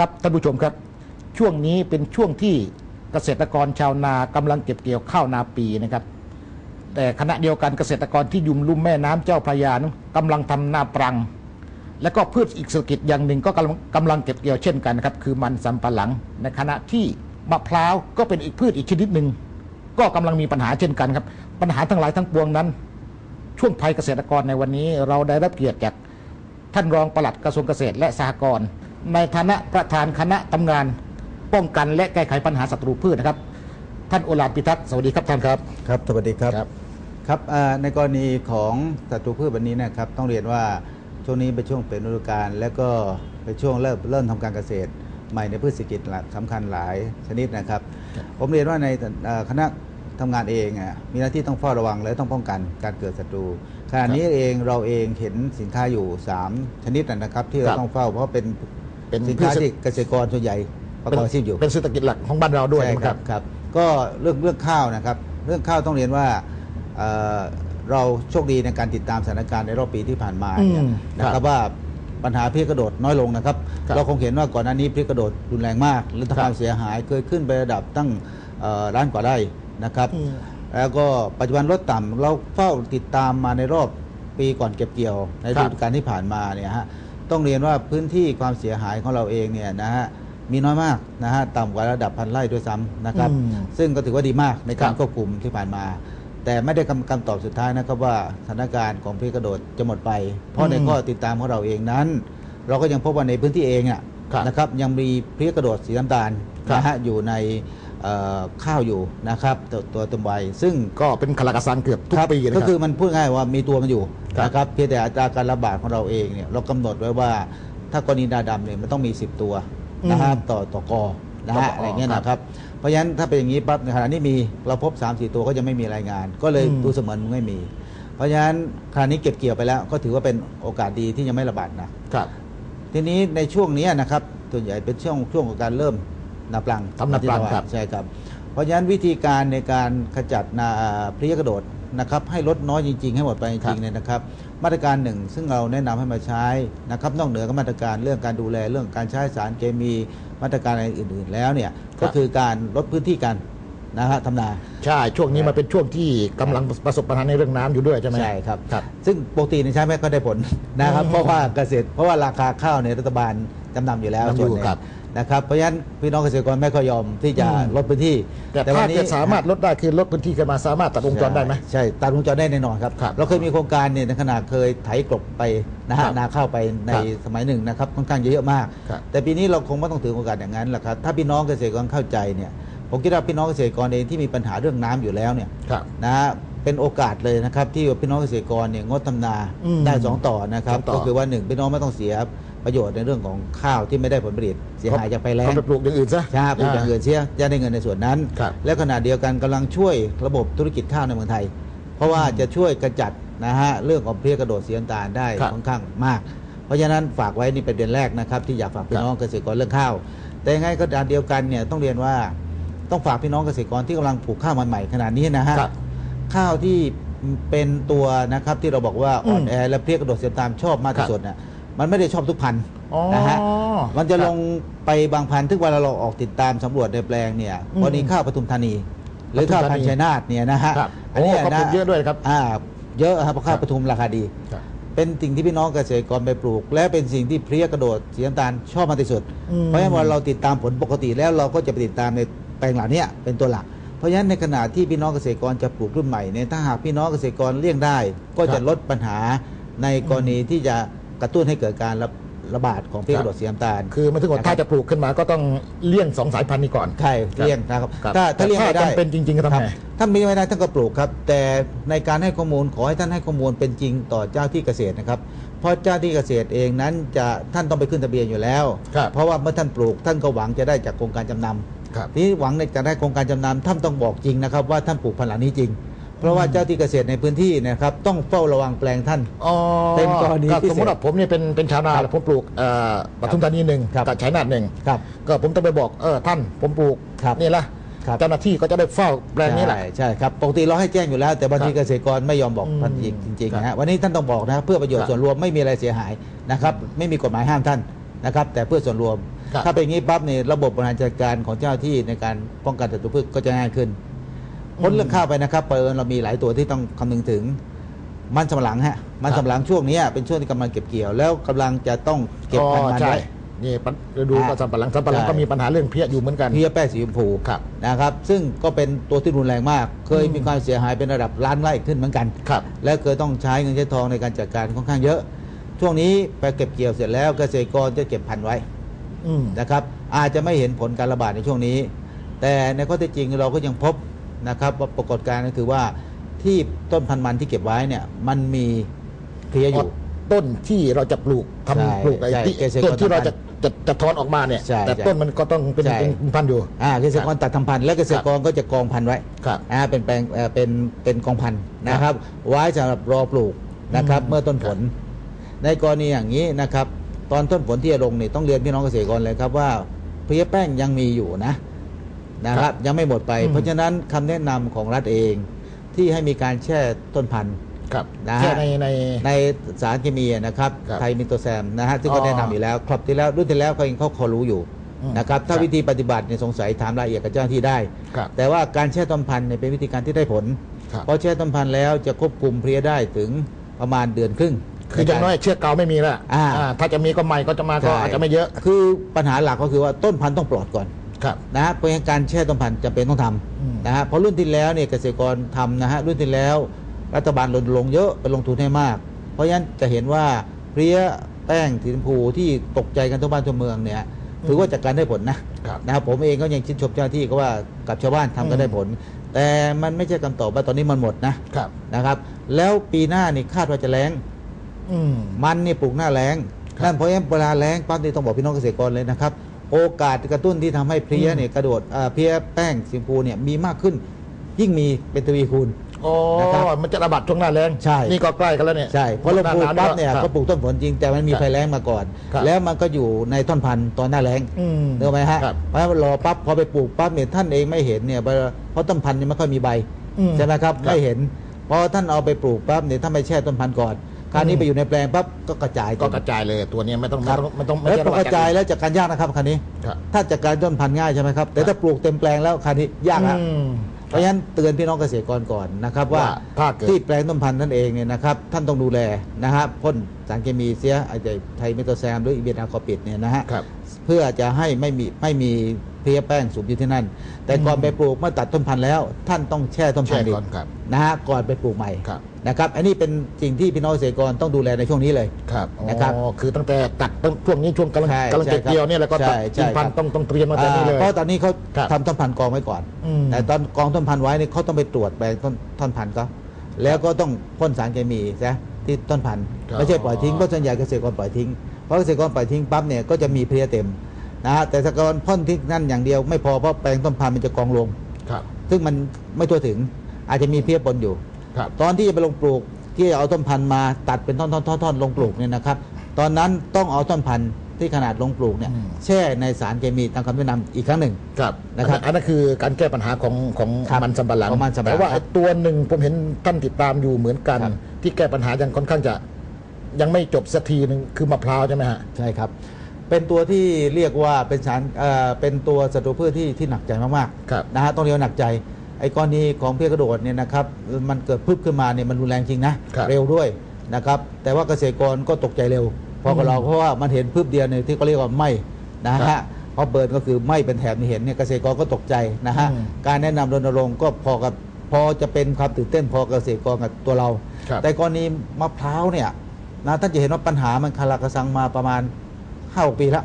ครับท่านผู้ชมครับ ช่วงนี้เป็นช่วงที่เกษตรกรชาวนากำลังเก็บเกี่ยวข้าวนาปีนะครับ แต่ขณะเดียวกันเกษตรกรที่ยุ่มลุ่มแม่น้ำเจ้าพระยานั้นกำลังทำนาปรัง และก็พืชอีกเศรษฐกิจอย่างหนึ่งก็กำลังกำลังเก็บเกี่ยวเช่นกันนะครับคือมันสำปะหลัง ในขณะที่มะพร้าวก็เป็นอีกพืชอีกชนิดหนึ่งก็กำลังมีปัญหาเช่นกันครับ ปัญหาทั้งหลายทั้งปวงนั้น ช่วงภัยเกษตรกรในวันนี้ เราได้รับเกียรติจากท่านรองปลัดกระทรวงเกษตรและสหกรณ์ ในฐานะประธานคณะทำงานป้องกันและแก้ไขปัญหาศัตรูพืชนะครับ ท่านโอลานพิทักษ์สวัสดีครับท่านครับครับสวัสดีครับครับครับอ่าในกรณีของศัตรูพืชวันนี้นะครับ ต้องเรียนว่าช่วงนี้เป็นช่วงเปลี่ยนฤดูกาลและก็เป็นช่วงเริ่มเริ่มทำการเกษตร ใหม่ในพืชเศรษฐกิจหลักสำคัญหลายชนิดนะครับ ผมเรียนว่าในอ่าคณะทำงานเองอะมีหน้าที่ต้องเฝ้าระวังและต้องป้องกันการเกิดศัตรูขณะนี้เองเราเองเห็นสินค้าอยู่ 3 ชนิดนะครับ ที่คเรารับต้องเฝ้าเพราะเป็น เป็นสินค้าพืชที่เกษตรกรส่วนใหญ่ประกอบอาชีพอยู่ เป็นเศรษฐกิจหลักของบ้านเราด้วยใช่นะคครัรับบครับก็เรื่องเรื่องข้าวนะครับ เรื่องข้าวต้องเรียนว่าเอ่อเราโชคดีในการติดตามสถานการณ์ในรอบปีที่ผ่านมาเนี่ยอืมนะคครัรับบว่าปัญหาพริกกระโดดน้อยลงนะครับครับ เราคงเห็นว่าก่อนหน้านี้พริกกระโดดรุนแรงมากและครับความเสียหายเคยขึ้นไประดับตั้งเอ่อล้านกว่าไร่นะครับอืมแล้วก็ปัจจุบันลดต่ำเราเฝ้าติดตามมาในรอบปีก่อนเก็บเกี่ยวในครัฤบดูกาลที่ผ่านมาเนี่ยฮะ ต้องเรียนว่าพื้นที่ความเสียหายของเราเองเนี่ยนะฮะมีน้อยมากนะฮะต่ำกว่าระดับพันไร่ด้วยซ้ำนะครับอืมซึ่งก็ถือว่าดีมากในการครับควบคุมที่ผ่านมา แต่ไม่ได้คำคำตอบสุดท้ายนะครับว่าสถานการณ์ของพริกกระโดดจะหมดไป เพราะในข้อติดตามของเราเองนั้น เราก็ยังพบว่าในพื้นที่เองอะครับนะครับยังมีพริกกระโดดสีน้ำตาลครับนะฮะอยู่ในเอ่อ ข้าวอยู่นะครับตัวตัวเต็มวัยซึ่งก็เป็นขลักกระสังเกือบทุกครับปีนะก็ครัคือบมันพูดง่ายว่ามีตัวมันอยู่ครับนะครับเพียงแต่อัตราการระบาดของเราเองเนี่ยเรากำหนดไว้ว่าถ้ากรณีดาดำเนี่ยมันต้องมี 10 ตัวนะฮะต่อต่อกอนะต่อฮะกอออะไรเงี้ยครับนะครับ เพราะฉะนั้นถ้าเป็นอย่างนี้ปั๊บในขณะนี้มีเราพบ 3 4 ตัวก็จะไม่มีรายงาน ก็เลยอืมดูเสมือนไม่มี เพราะฉะนั้นขณะนี้เก็บเกี่ยวไปแล้วก็ถือว่าเป็นโอกาสดีที่ยังไม่ระบาดนะครับ ทีนี้ในช่วงนี้นะครับส่วนใหญ่เป็นช่วงช่วงของการเริ่ม นับรังทำนับรังครับใช่ครับ เพราะฉะนั้นวิธีการในการขจัดนาเพลี้ยกระโดดนะครับให้ลดน้อยจริง ๆ ให้หมดไปจริงๆเนี่ยนะครับ มาตรการหนึ่งซึ่งเราแนะนำให้มาใช้นะครับนอกเหนือกับมาตรการเรื่องการดูแลเรื่องการใช้สารเคมีมาตรการอะไรอื่น ๆ แล้วเนี่ยก็คือการลดพื้นที่การนะฮะทำนาใช่ช่วงนี้มันเป็นช่วงที่กำลังประสบปัญหาในเรื่องน้ำอยู่ด้วยใช่ไหมใช่ครับครับ ซึ่งปกติเนี่ยใช้ไม่ก็ได้ผลนะครับอืมเพราะว่าเกษตรเพราะว่าราคาข้าวในยรัฐบาลจำนำอยู่แล้วจำอยู่ส่วนหนึ่งครับ นะครับเพราะฉะนั้นพี่น้องเกษตรกรไม่ค่อยยอมที่จะอืมลดพื้นที่แต่ถ้าเกิดสามารถลดได้คือลดพื้นที่ขึ้นมาสามารถตัดวงจรได้ไหม ใช่ตัดวงจรได้แน่นอนครับ ครับเราเคยมีโครงการเนี่ยในขณะเคยไถกลบไปนะครัฮะบนาข้าวไปในครับสมัยหนึ่งนะครับค่อนข้างเยอะมาก ครับ แต่ปีนี้เราคงไม่ต้องถือโอกาสอย่างนั้นแหละครับถ้าพี่น้องเกษตรกรเข้าใจเนี่ยผมคิดว่าพี่น้องเกษตรกรเองที่มีปัญหาเรื่องน้ำอยู่แล้วเนี่ย ครับ นะฮะเป็นโอกาสเลยนะครับที่พี่น้องเกษตรกรเนี่ยงดทำนาอืมได้สองต่อนะครับ สองต่อก็คือว่าหนึ่งพี่น้องไม่ต้องเสีย ประโยชน์ในเรื่องของข้าวที่ไม่ได้ผลผลิตเสียหายจากภัยแล้งเขาไปปลูกอย่างอื่นซะใช่ปลูกอย่างอื่นเสียจะได้เงินในส่วนนั้นครับและขณะเดียวกันกำลังช่วยระบบธุรกิจข้าวในเมืองไทย เพราะว่าจะช่วยกระจัดนะฮะเรื่องของเพลี้ยกระโดดสีน้ำตาลได้ครับค่อนข้างมาก เพราะฉะนั้นฝากไว้นี่เป็นเดือนแรกนะครับที่อยากฝากพี่ครับน้องเกษตรกรเรื่องข้าว แต่ยังไงก็ด้านเดียวกันเนี่ยต้องเรียนว่าต้องฝากพี่น้องเกษตรกรที่กำลังปลูกข้าวมันใหม่ขนาดนี้นะฮะครับข้าวที่เป็นตัวนะครับที่เราบอกว่าอ่อนอืมแอและเพลี้ยกระโดดสีน้ำตาลชอบมากครัที่บสุดน่ะ มันไม่ได้ชอบทุกพันธุ์อ๋อนะฮะมันจะครับลงไปบางพันธุ์ที่เวลาเราออกติดตามสำรวจในแปลงเนี่ยอืมวันนี้ข้าวปทุมธานี หรือข้าวพันธุ์ชัยนาทเนี่ยนะฮะครับอันเนี้ยโอ้เขาปลูกเยอะด้วยครับอ่าเยอะครับเพราะข้าวครับปทุมราคาดี ครับ เป็นสิ่งที่พี่น้องเกษตรกรไปปลูก และเป็นสิ่งที่เพลี้ยกระโดดสีน้ำตาลชอบมากที่สุด อืม เพราะฉะนั้นพอเราติดตามผลปกติแล้วเราก็จะไปติดตามในแปลงเหล่านี้เป็นตัวหลัก เพราะฉะนั้นในขณะที่พี่น้องเกษตรกรจะปลูกรุ่นใหม่เนี่ยถ้าหากพี่น้องเกษตรกรเลี่ยงได้ ก็จะลดปัญหาในกรณีที่จะ กระตุ้นให้เกิดการระระบาดของเพลี้ยกระโดดสีน้ำตาล คือมันถึงว่าถ้าจะปลูกขึ้นมาก็ต้องเลี่ยงสองสายพันธุ์นี้ก่อน ใช่เลี่ยงนะครับครับถ้าถ้าเลี่ยงไม่ได้แต่ถ้าจำเป็นจริงๆก็ทำไงครับถ้ามีไม่ได้ท่านก็ปลูกครับ แต่ในการให้ข้อมูลขอให้ท่านให้ข้อมูลเป็นจริงต่อเจ้าที่เกษตรนะครับเพราะเจ้าที่เกษตรเองนั้นจะท่านต้องไปขึ้นทะเบียนอยู่แล้วครับเพราะว่าเมื่อท่านปลูกท่านก็หวังจะได้จากโครงการจำนำครับทีนี้หวังในการได้โครงการจำนำท่านต้องบอกจริงนะครับว่าท่านปลูกพันธุ์เหล่านี้จริง เพราะว่าเจ้าที่เกษตรในพื้นที่นะครับต้องเฝ้าระวังแปลงท่านอ๋อเป็นกรณีก็พิเศษสมมติว่าผมเนี่ยเป็นเป็นชาวนาครับแล้วผมปลูกเอ่อปทุมธานีหนึ่งครับกับชัยนาทหนึ่งครับก็ผมต้องไปบอกเออท่านผมปลูกครับนี่ละครับเจ้าหน้าที่ก็จะได้เฝ้าแปลงนี้แหละใช่ใช่ครับปกติเราให้แจ้งอยู่แล้ว แต่บางทีครับเกษตรกรไม่ยอมบอกอืมพันธุ์จริงจริงๆครับนะฮะวันนี้ท่านต้องบอกนะครับเพื่อประโยชครัน์บส่วนรวมไม่มีอะไรเสียหายนะครับไม่มีกฎหมายห้ามท่านนะครับแต่เพื่อส่วนรวมครับถ้าเป็นอย่างนี้ปั๊บเนี่ยระบบบริหารจัดการของเจ้าหน้าที่ในการป้องกันศัตรูพืชก็จะง่ายขึ้น พ้นเรื่องข้าวไปนะครับเปิดเรามีหลายตัวที่ต้องคำนึงถึงมันสำปะหลังฮะมันสำปะหลังช่วงเนี้ยเป็นช่วงที่กำลังเก็บเกี่ยวแล้วกำลังจะต้องเก็บพันธุ์มันใช่ไว้ นี่ปัญฤดูอ่าก็สัมปะหลังสัมปะหลังใช่ ก็มีปัญหาเรื่องเพี้ยอยู่เหมือนกัน เพี้ยแป้สีชมพูครับ นะครับซึ่งก็เป็นตัวที่รุนแรงมาก เคยอืมมีความเสียหายเป็นระดับล้านไร่ขึ้นเหมือนกัน ครับ และเคยต้องใช้เงินใช้ทองในการจัดการค่อนข้างเยอะ ช่วงนี้ไปเก็บเกี่ยวเสร็จแล้วเกษตรกรจะเก็บพันธุ์ไว้อืมนะครับ อาจจะไม่เห็นผลการระบาดในช่วงนี้ แต่ในข้อเท็จจริงเราก็ยังพบ นะครับว่าปรากฏการณ์ก็คือว่าที่ต้นพันธุ์มันที่เก็บไว้เนี่ยมันมีเพลี้ยอยู่ ต้นที่เราจะปลูกใช่ทำปลูกไอ้ใช่ที่เกษตรกรต้นที่เราจะจะจะถอนออกมาเนี่ยใช่แต่ใช่ต้นมันก็ต้องเป็นใช่เป็นพันธุ์อยู่อ่าเกษตรกรตัดทำพันธุ์และเกษตรกรก็จะกองพันธุ์ไว้ครับอ่าเป็นแปลงเอ่อเป็นเป็นกองพันธุ์นะครับ ไว้สำหรับรอปลูกนะครับอืมเมื่อต้นผล ในกรณีอย่างนี้นะครับ ตอนต้นผลที่จะลงเนี่ยต้องเรียนพี่น้องเกษตรกรเลยครับว่าเพลี้ยแป้งยังมีอยู่นะ นะครับยังไม่หมดไปอืมเพราะฉะนั้นคำแนะนำของรัฐเองที่ให้มีการแช่ต้นพันธุ์ครับนะฮะแค่ในในในสารเคมีนะครับครับไทยมิโตแซมนะฮะซึ่งก็อ๋อแนะนำอยู่แล้ว ครอบที่แล้วรุ่นที่แล้วเขาเองเขาเขารู้อยู่อืมนะครับถ้าครับวิธีปฏิบัติเนี่ยสงสัยถามรายละเอียดกับเจ้าหน้าที่ได้ครับแต่ว่าการแช่ต้นพันธุ์เนี่ยเป็นวิธีการที่ได้ผลครับเพราะแช่ต้นพันธุ์แล้วจะควบคุมเพลี้ยได้ถึงประมาณเดือนครึ่งคืออย่างน้อยเชือกเก่าไม่มีแล้วอ่าอ่าถ้าจะมีก็ใหม่ก็จะมาก็ใช่อาจจะไม่เยอะ คือปัญหาหลักก็คือว่าต้นพันธุ์ต้องปลอดก่อน ครับ นะฮะเพราะฉะนั้นการแช่ต้นพันธุ์จำเป็นต้องทอืมำนะฮะเพราะรุ่นที่แล้วเนี่ยเกษตรกรทำนะฮะรุ่นที่แล้วรัฐบาลรณรงค์เยอะไปลงทุนให้มาก เพราะฉะนั้นจะเห็นว่าเพลี้ยแป้งสีชมพูที่ตกใจกันทั่วบ้านทั่วเมืองเนี่ยถือว่าจัดการได้ผลนะครับนะครับผมเองก็ยังชื่นชมเจ้าหน้าที่ก็ว่ากับชาวบ้านทำกันได้ผล แต่มันไม่ใช่คำตอบว่าตอนนี้มันหมดนะครับนะครับ แล้วปีหน้านี่คาดว่าจะแรงอืมมันนี่ปลูกหน้าแรงครับนั่นเพราะฉะนั้นเวลาแรงปั๊บนี่ต้องบอกพี่น้องเกษตรกรเลยนะครับ โอกาสกระตุ้นที่ทำให้เพลี้ยอืมเนี่ยกระโดดอ่าเพลี้ยแป้งสีชมพูเนี่ยมีมากขึ้น ยิ่งมีเป็นทวีคูณอ๋อนะครับมันจะระบาดช่วงหน้าแรงใช่นี่ก็ใกล้กันแล้วเนี่ยใช่เพราะเราปลูกหปั๊บเนี่ยครับก็ปลูกต้นผลจริงแต่มันมีครับภัยแล้งมาก่อนครับแล้วมันก็อยู่ในต้นพันธุ์ตอนหน้าแรงอืมเนกอะไหมฮะครับเพราะฉะนั้นรอปั๊บพอไปปลูกปั๊บเนี่ยท่านเองไม่เห็นเนี่ยเพราะต้นพันธุ์เนี่ยไม่ค่อยมีใบอืมใช่ไหมครับครับไม่เห็นพอท่านเอาไปปลูกปั๊บเนี่ยถ้าไม่แช่ต้นพันธุ์ก่อน คราวนี้อืมไปอยู่ในแปลงปั๊บก็กระจายก็กระจายเลยตัวเนี้ยไม่ต้องคไม่รับต้องไม่ต้องไม่แล้วใช่พอกระจายแล้แล้วจัดการยากนะครับคราวนี้ ครับ ถ้าจัดการต้นพันธุ์ง่ายใช่ไหมครับ แต่ครับถ้าปลูกเต็มแปลงแล้วคราวนี้ยากละอืม เพราะฉะนั้นเตือนพี่น้องเกษตรกรก่อนนะครับว่าว่าถ้าเกิด ที่แปลงต้นพันธุ์ท่านเองเนี่ยนะครับท่านต้องดูแลนะครับพ่นสารเคมีเสียไอ้ไทยเมโทแซมหรืออีเบนาคอปิดเนี่ยนะฮะครับ เพื่อจะให้ไม่มีไม่มี เพลี้ยแป้งสูบอยู่ที่นั่น แต่ก่อนอืมไปปลูกเมื่อตัดต้นพันธุ์แล้ว ท่านต้องแช่ต้นพันธุ์แช่ก่อนครับนะฮะก่อนไปปลูกใหม่ครับนะครับ อันนี้เป็นสิ่งที่พี่น้องเกษตรกรต้องดูแลในช่วงนี้เลยครับนะครับอ๋อคือตั้งแต่ตัดตั้งช่วงนี้ช่วงกำลังใช่กำลังเก็บใช่ครับเกี่ยวเนี่ยแล้วก็ตัดใช่ใช่กินพันครับธุ์ต้องต้องเตรียมมาแต่นี้เลยอ่าเพราะตอนนี้เขาครับทำต้นพันธุ์กองไว้ก่อนอืมแต่ตอนกองต้นพันธุ์ไว้เนี่ยเขาต้องไปตรวจแปลงต้นต้นพันธุ์เขาแล้วก็ต้องพ่นสารเคมีซะที่ต้นพันธุ์ครับไม่ใช่ปล่อยทิ้งเพราะส่วนใหญ่เกษตรกรปล่อยทิ้งเพราะเกษตรกรปล่อยทิ้งปั๊บเนี่ยก็จะมีเพลี้ยเต็ม นะฮะแต่ถ้าเกษตรกรพ่นทิ้งนั่นอย่างเดียวไม่พอเพราะแปลงต้นพันธุ์มันจะกองรวมครับ ซึ่งมันไม่ทั่วถึงอาจจะมีเพลี้ยปนอยู่ครับตอนที่จะไปลงปลูกที่เอาต้นพันธุ์มาตัดเป็นท่อนๆๆๆลงปลูกเนี่ยนะครับ ตอนนั้นต้องเอาต้นพันธุ์ที่ขนาดลงปลูกเนี่ยอืมแช่ในสารเคมีตามคำแนะนำอีกครั้งหนึ่งครับนะครับอันนั้นคือการแก้ปัญหาของของครับมันสำปะหลังของมันสำปะหลังแต่ว่าครัไอ้บตัวหนึ่งผมเห็นท่านติดตามอยู่เหมือนกันครับที่แก้ปัญหายังค่อนข้างจะยังไม่จบสักทีหนึ่งคือมะพร้าวใช่ไหมฮะใช่ครับ เป็นตัวที่เรียกว่าเป็นสารเอ่อเป็นตัวศัตรูพืชที่ที่หนักใจมากครับๆนะฮะต้องเรียกว่าหนักใจ ไอ้กรณีของเพี้ยกระโดดเนี่ยนะครับมันเกิดพึบขึ้นมาเนี่ยมันรุนแรงจริงนะครับ เร็วด้วยนะครับแต่ว่าเกษตรกรก็ตกใจเร็วเพราะกับเราเพราะว่ามันเห็นพึบเดียวเนี่ยที่เขาเรียกว่าไหมนะครัฮะบเพราะเบิร์นก็คือไหมเป็นแถบนี่เห็นเนี่ยเกษตรกรก็ตกใจนะฮะอืมการแนะนำรณรงค์ก็พอกับพอจะเป็นความตื่นเต้นพอกับเกษตรกรกับตัวเรา ครับ แต่กรณีมะพร้าวเนี่ยนะท่านจะเห็นว่าปัญหามันคาราคาซังมาประมาณ ห้าปีแล้ว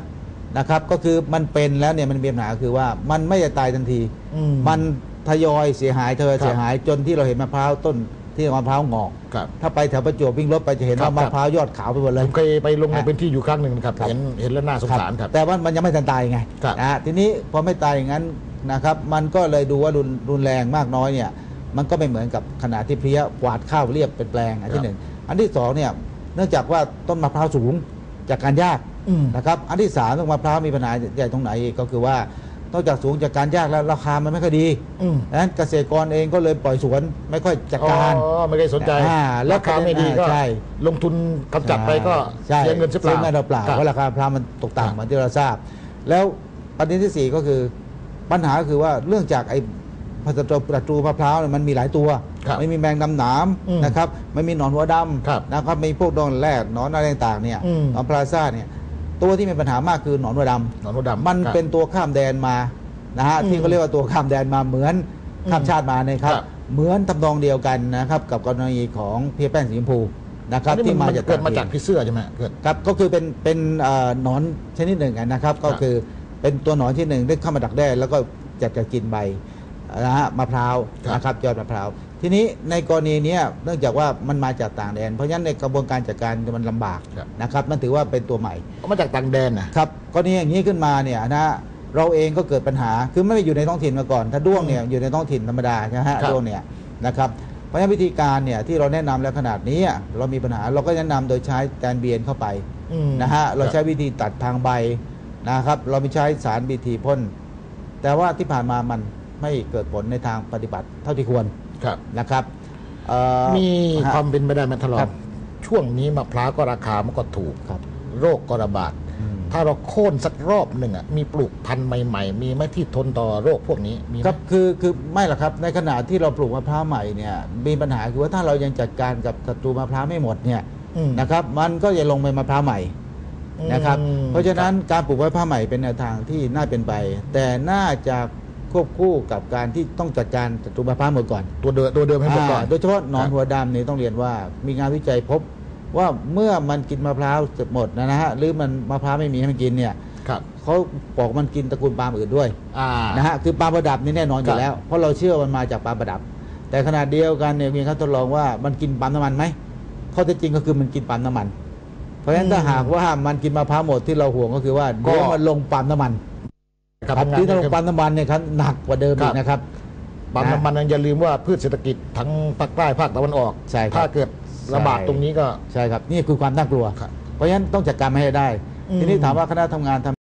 นะครับ ก็คือมันเป็นแล้วเนี่ยมันมีปัญหาคือว่ามันไม่ได้ตายทันที อืม มันทยอยเสียหายทยอยครับเสียหายจนที่เราเห็นมะพร้าวต้นที่มะพร้าวงอก ครับ ถ้าไปแถวประจวบวิ่งรถไปจะเห็นครับว่ามะพร้าวยอดขาวไปหมดเลผย มเคยไปลงในครับพื้นที่อยู่ครั้งหนึ่งนะครับครับ เห็นเห็นแล้วน่าสงสารครับ แต่ว่ามันยังไม่ทันตายไงครับนะฮะทีนี้พอไม่ตายอย่างนั้นนะครับ มันก็เลยดูว่ารุนรุนแรงมากน้อยเนี่ย มันก็ไม่เหมือนกับขนาดที่เพลี้ยกวาดข้าวเรียบเป็นแปลงอันครัที่บหนึ่งอันที่สองเนี่ย เนื่องจากว่าต้นมะพร้าวสูง จากการยากอืม นะครับอันที่สามต้นมะพร้าวมีปัญหาใหญ่ตรงไหนอีกก็คือว่านอกจากสูงจากการยากแล้วราคามันไม่ค่อยดีอืมดังนั้นเกษตรกรเองก็เลยปล่อยสวนไม่ค่อยจัดการ อ๋อไม่ได้สนใจอ่าแล้วราคาไม่ดีก็ใช่ ลงทุนกำจัดไปก็ใช่เสียเงินเสียเปเสียล่าเงินเปล่าครับเพราะราคาพร้าวมันตกครับต่ำเหมือนที่เราทราบ แล้วประเด็นที่สี่ก็คือปัญหาก็คือว่าเรื่องจากไอ้ พัสดุประตูมะพร้าวเนี่ยมันมีหลายตัว ครับไม่มีแมงดำหนามอืมนะครับไม่มีหนอนหัวดครับำนะครับมีพวกดองแรกหนอนอะไรต่างๆเนี่ยอืม หนอนพลาซ่าเนี่ยตัวที่มีปัญหามากคือหนอนหัวดำ หนอนหัวดำมันครับ เป็นตัวข้ามแดนมานะฮะอืมที่เขาเรียกว่าตัวข้ามแดนมาเหมือนข้ามชาติมานะครับ ครับ เหมือนทำนองเดียวกันนะครับกับกรณีของเพียแป้นสีชมพูนะครับอันนี้ที่มันมาจากเกิดมาจากต่งผีเสื้อใช่ไหมเกิด ครับก็คือเป็นเป็นเอ่อหนอนชนิดหนึ่งนะครับ ก็คือเป็นตัวหนอนชนิดหนึ่งได้เข้ามาดักแด้แล้วก็จะจะกินใบ นะฮะมะพร้าวครับ นะครับยอดมะพร้าวทีนี้ในกรณีเนี้ยเนื่องจากว่ามันมาจากต่างแดน เพราะฉะนั้นในกระบวนการจัดการมันลำบากครับนะครับมันถือว่าเป็นตัวใหม่ เอามาจากต่างแดนนะ ครับกรณีอย่างนี้ขึ้นมาเนี่ยนะเราเองก็เกิดปัญหาคือไม่ได้อยู่ในท้องถิ่นมาก่อน ถ้าด้วงเนี่ยอยู่ในท้องถิ่นธรรมดาใช่ไหมฮะครับ ด้วงเนี่ยนะครับเพราะฉะนั้นวิธีการเนี่ยที่เราแนะนำแล้วขนาดนี้อะเรามีปัญหาเราก็แนะนำโดยใช้แตนเบียนเข้าไปอืมนะฮะเราใช้คบวิธีตัดทางใบนะครับ เราไม่ใช้สารบีทีพ่นแต่ว่าที่ผ่านมามัน ไม่เกิดผลในทางปฏิบัติเท่าที่ควรครับนะครับเอ่อมีฮะความเป็นไปได้ไหมทะลอครังบช่วงนี้มะพร้าวก็ราคามันก็ถูกครับ โรคก็ระบาด อืม ถ้าเราโค่นสักรอบหนึ่งอะมีปลูกพันธุ์ใหม่ ๆ มีไหมที่ทนต่อโรคพวกนี้มีไหม ครับคือคือไม่หรอกครับในขณะที่เราปลูกมะพร้าวใหม่เนี่ยมีปัญหาคือว่าถ้าเรายังจัดการกับศัตรูมะพร้าวไม่หมดเนี่ยอืมนะครับ มันก็จะลงไปมะพร้าวใหม่นะครับ อืม เพราะฉะนั้นการปลูกมะพร้าวใหม่เป็นแนวทางที่น่าเป็นไป แต่น่าจะ ควบคู่กับการที่ต้องจัดการศัตรูมะพร้าวหมดก่อนตัวเดิมตัวเดิมให้หมดก่อนอ่าโดยเฉพาะหนอนครับหัวดำนี่ต้องเรียนว่ามีงานวิจัยพบว่าเมื่อมันกินมะพร้าวเสร็จหมดนะฮะหรือมันมะพร้าวไม่มีให้มันกินเนี่ยครับเขาบอกมันกินตระกูลปาล์มอื่นด้วยอ่า นะฮะคือปลาประดับนี่แน่นอนอครัยู่บ แล้ว เพราะเราเชื่อมันมาจากปลาประดับ แต่ขนาดเดียวกันเนี่ยมีการทดลองว่ามันกินปาล์มน้ำมันไหมข้อเท็จจริงก็คือมันกินปาล์มน้ำมัน เพราะฉะนั้นถ้าหากว่ามันกินมะพร้าวหมดที่เราห่วงก็คือว่าเดี๋ยวมันลงปาล์มน้ำมัน ครับครับที่ถ้าลงปาล์มน้ำมันเนี่ยครับหนักกว่าเดิมครัอีบกนะครับปั๊มน้ำมันนั้นอย่าลืมว่าพืชเศรษฐกิจทั้งภาคใต้ภาคตะวันออกใช่ครับถ้าเกิดระบาดใช่ตรงนี้ก็ใช่ครับนี่คือความน่ากลัวครับเพราะฉะนั้นต้องจัดการมาให้ได้อืมทีนี้ถามว่าคณะทำงานทำ